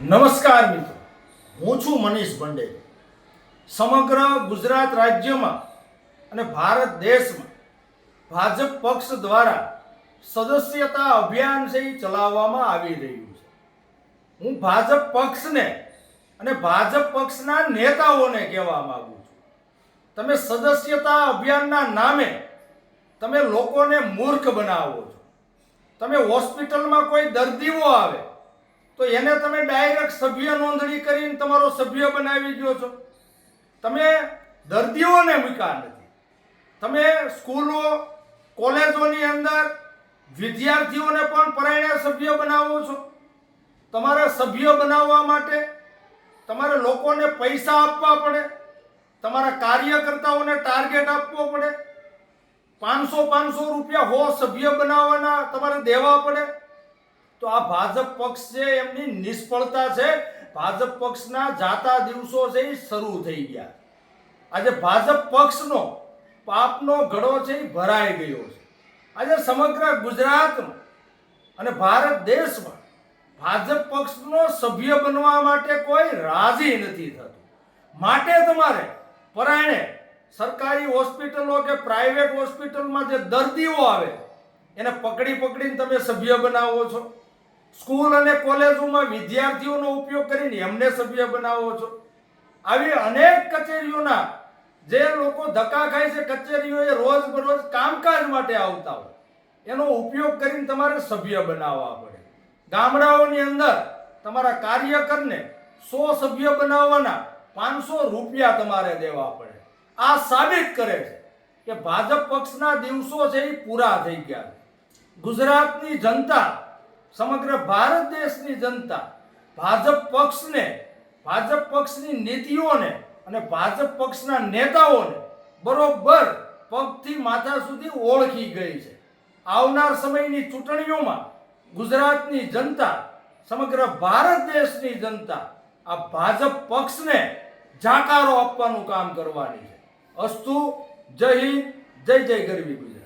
નમસ્કાર મિત્રો. હું છું મનીષ ભંડે. સમગ્ર ગુજરાત રાજ્યમાં અને ભારત દેશમાં ભાજપ પક્ષ દ્વારા સદસ્યતા અભિયાન છે એ ચલાવવામાં આવી રહ્યું છે. હું ભાજપ પક્ષને અને ભાજપ પક્ષના નેતાઓને કહેવા માગું છું. તમે સદસ્યતા અભિયાનના નામે તમે લોકોને મૂર્ખ બનાવો છો. તમે હોસ્પિટલમાં કોઈ દર્દીઓ આવે તો એને તમે ડાયરેક્ટ સભ્ય નોંધણી કરીને તમારો સભ્ય બનાવી દો છો. તમે દર્દીઓને મૂક્યા નથી. તમે સ્કૂલો, કોલેજોની અંદર વિદ્યાર્થીઓને પણ પરાયણા સભ્ય બનાવો છો. તમારે સભ્ય બનાવવા માટે તમારે લોકોને પૈસા આપવા પડે. તમારા કાર્યકર્તાઓને ટાર્ગેટ આપવો પડે. પાંચસો પાંચસો રૂપિયા હો સભ્ય બનાવવાના તમારે દેવા પડે. તો આ ભાજપ પક્ષ છે, એમની નિષ્ફળતા છે. ભાજપ પક્ષના જાતા દિવસો છે એ શરૂ થઈ ગયા. આજે ભાજપ પક્ષનો પાપનો ઘડો છે એ ભરાઈ ગયો છે. આજે સમગ્ર ગુજરાતમાં અને ભારત દેશમાં ભાજપ પક્ષનો સભ્ય બનવા માટે કોઈ રાજી નથી થતું. માટે તમારે પરાયણે સરકારી હોસ્પિટલો કે પ્રાઇવેટ હોસ્પિટલમાં જે દર્દીઓ આવે, એને પકડી પકડીને તમે સભ્ય બનાવો છો. સ્કૂલ અને કોલેજોમાં વિદ્યાર્થીઓનો ઉપયોગ કરીને એમને સભ્ય બનાવો છો. આવી અનેક કચેરીઓના જે લોકો ધક્કા ખાય છે, કચેરીઓએ રોજ બરોજ કામકાજ માટે આવતા હોય, એનો ઉપયોગ કરીને તમારે સભ્ય બનાવવા પડે. ગામડાઓની અંદર તમારા કાર્યકરને સો સભ્ય બનાવવાના પાંચસો રૂપિયા તમારે દેવા પડે. આ સાબિત કરે છે કે ભાજપ પક્ષના દિવસો છે એ પૂરા થઈ ગયા ગુજરાતની જનતા સમગ્ર ભારત દેશની જનતા ભાજપ પક્ષને, ભાજપ પક્ષની નીતિઓને અને ભાજપ પક્ષના નેતાઓને બરોબર પગથી માથા સુધી ઓળખી ગઈ છે. આવનાર સમયની ચૂંટણીઓમાં ગુજરાતની જનતા, સમગ્ર ભારત દેશની જનતા આ ભાજપ પક્ષને જાકારો આપવાનું કામ કરવાની છે. અસ્તુ, જય હિન્દ, જય જય ગરવી ગુજરાત.